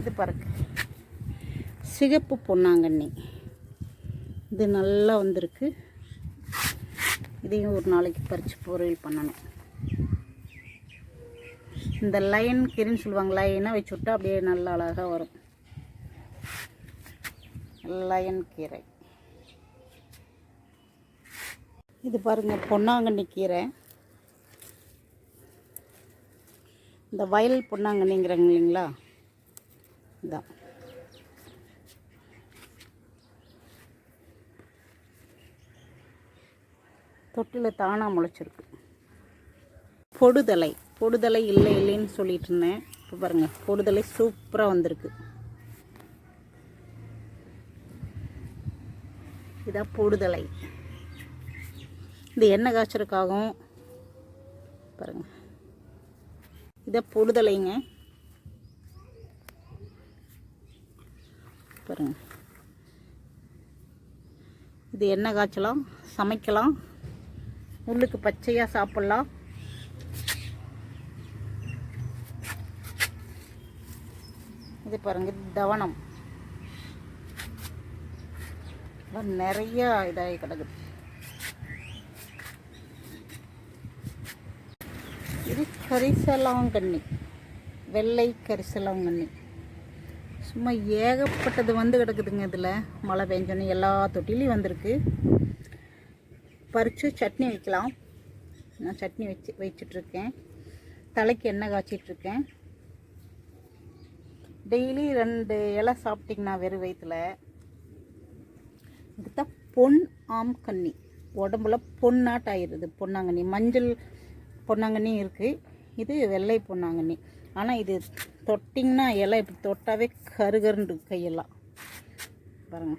இது பாருங்க. சிகப்பு பொன்னாங்கண்ணி. இது நல்லா வந்திருக்கு. இதையும் ஒரு நாளைக்கு பறித்து பொரியல் பண்ணணும். இந்த லைன் கீரைன்னு சொல்லுவாங்க லைனாக வச்சு விட்டா அப்படியே நல்லா அழகாக வரும். லயன் கீரை. இது பாருங்கள் பொன்னாங்கண்ணி கீரை. இந்த வயல் பொன்னாங்கண்ணிங்கிறாங்க இல்லைங்களா? இதான் தொட்டில் தானாக முளைச்சிருக்கு. பொடுதலை பொடுதலை இல்லை இல்லைன்னு சொல்லிட்டு இருந்தேன். இப்போ பாருங்கள் பொடுதலை சூப்பராக வந்திருக்கு. இதான் பொடுதலை. இது எண்ணெய் காய்ச்சலுக்காகவும் பாருங்கள் இதை பொடுதலைங்க. பாருங்க. இது எண்ணெய் காய்ச்சலாம் சமைக்கலாம். உள்ளுக்கு பச்சையாக சாப்பிட்லாம். இது பாருங்க இது தவனம் நிறைய இதாகி கிடக்குது. இது கரிசலாங்கண்ணி வெள்ளை கரிசலாங்கண்ணி. சும்மா ஏகப்பட்டது வந்து கிடக்குதுங்க இதில். மழை பெஞ்சோன்னு எல்லா தொட்டிலையும் வந்திருக்கு. பறித்து சட்னி வைக்கலாம். நான் சட்னி வச்சு வச்சிட்ருக்கேன். தலைக்கு எண்ணெய் காய்ச்சிட்ருக்கேன். டெய்லி ரெண்டு இலை சாப்பிட்டிங்கன்னா வெறும் வயிற்றுல இதுதான் பொன் ஆம் கண்ணி உடம்புல பொன்னாட்டாயிருது பொன்னாங்கண்ணி. மஞ்சள் பொன்னாங்கண்ணி இருக்குது இது வெள்ளை பொன்னாங்கண்ணி. ஆனால் இது தொட்டிங்கன்னா இலை இப்படி தொட்டாவே கருகருண்டு கையெல்லாம். பாருங்க.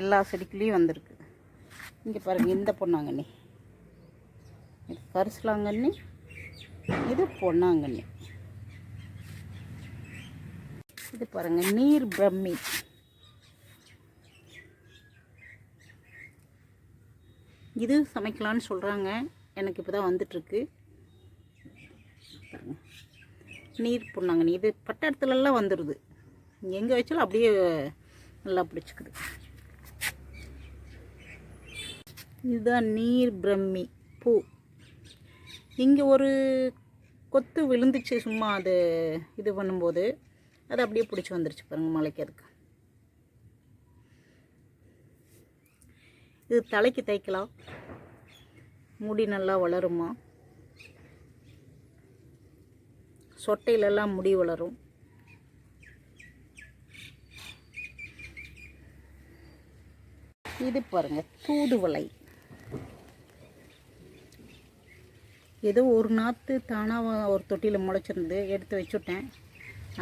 எல்லா செடிக்குலேயும் வந்திருக்கு. இங்கே பாருங்கள் இந்த பொன்னாங்கண்ணி. இது கரிசலாங்கண்ணி இது பொன்னாங்கண்ணி. இது பாருங்கள் நீர் பிரம்மி இது சமைக்கலான்னு சொல்கிறாங்க எனக்கு இப்போ தான் வந்துட்டுருக்கு. பாருங்க. நீர் பொன்னாங்கண்ணி இது பட்டடத்துலலாம் வந்துடுது எங்கே வச்சாலும் அப்படியே நல்லா பிடிச்சிக்குது. இதுதான் நீர் பிரம்மி பூ. இங்கே ஒரு கொத்து விழுந்துச்சு. சும்மா அது இது பண்ணும்போது. அது அப்படியே பிடிச்சி வந்துருச்சு பாருங்கள் மலைக்கு அதுக்கு. இது தலைக்கு தைக்கலாம் முடி நல்லா வளருமா? சொட்டையிலெல்லாம் முடி வளரும். இது பாருங்க தூதுவளை ஏதோ ஒரு நாற்று தானாக ஒரு தொட்டியில் முளைச்சிருந்து எடுத்து வச்சுட்டேன்.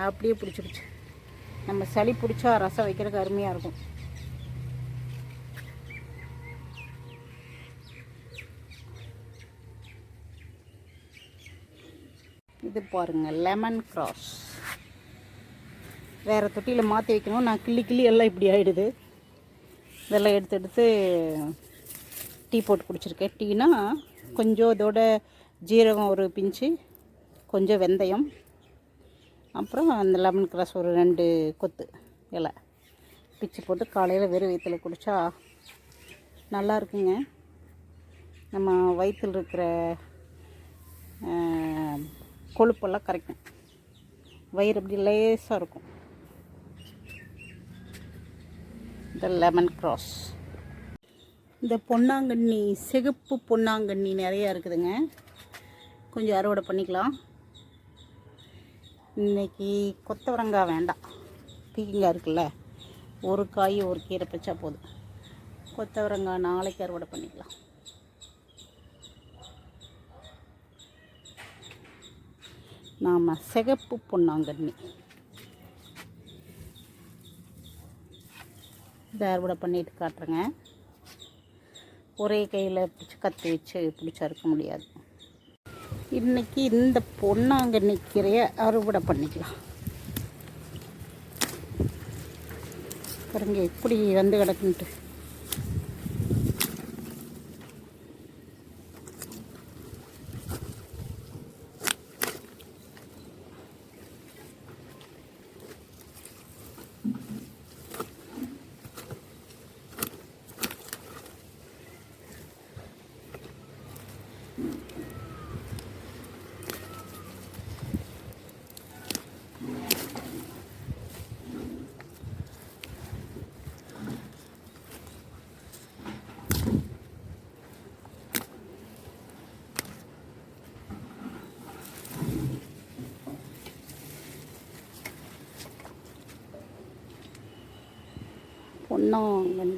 அப்படியே பிடிச்சிருச்சு. நம்ம சளி பிடிச்சா ரசம் வைக்கிறதுக்கு அருமையாக இருக்கும். இது பாருங்கள் லெமன் கிராஸ் வேறு தொட்டியில் மாற்றி வைக்கணும். நான் கிள்ளி கிள்ளி எல்லாம் இப்படி ஆகிடுது இதெல்லாம் எடுத்து எடுத்து டீ போட்டு குடிச்சிருக்கேன். டீனா கொஞ்சம் இதோட ஜீரகம் ஒரு பிஞ்சு கொஞ்சம் வெந்தயம். அப்புறம் அந்த லெமன் கிராஸ் ஒரு ரெண்டு கொத்து இலை. பிச்சு போட்டு காலையில் வெறும் வயிற்றில் குடித்தா நல்லா இருக்குங்க. நம்ம வயிற்றில் இருக்கிற கொழுப்பெல்லாம் கரைக்கும். வயிறு அப்படி லேசாக இருக்கும். இந்த லெமன் கிராஸ் இந்த பொன்னாங்கண்ணி சிகப்பு பொன்னாங்கண்ணி நிறையா இருக்குதுங்க. கொஞ்சம் அறுவடை பண்ணிக்கலாம். இன்னைக்கு கொத்தவரங்காய் வேண்டாம். பீக்கிங்காய் இருக்குல்ல ஒரு காய் ஒரு கீரை பச்சா போதும். கொத்தவரங்காய் நாளைக்கு அறுவடை பண்ணிக்கலாம். நாம் சிகப்பு பொன்னாங்கண்ணி. இதை அறுவடை பண்ணிட்டு காட்டுறேங்க. ஒரே கையில் பிடிச்சி கத்தி வச்சு பிடிச்சா இருக்க முடியாது. இன்றைக்கி இந்த பொன்னாங்கண்ணி கீரையை அறுவடை பண்ணிக்கலாம். பாருங்க எப்படி வந்து கிடக்குன்ட்டு. นน้องมัน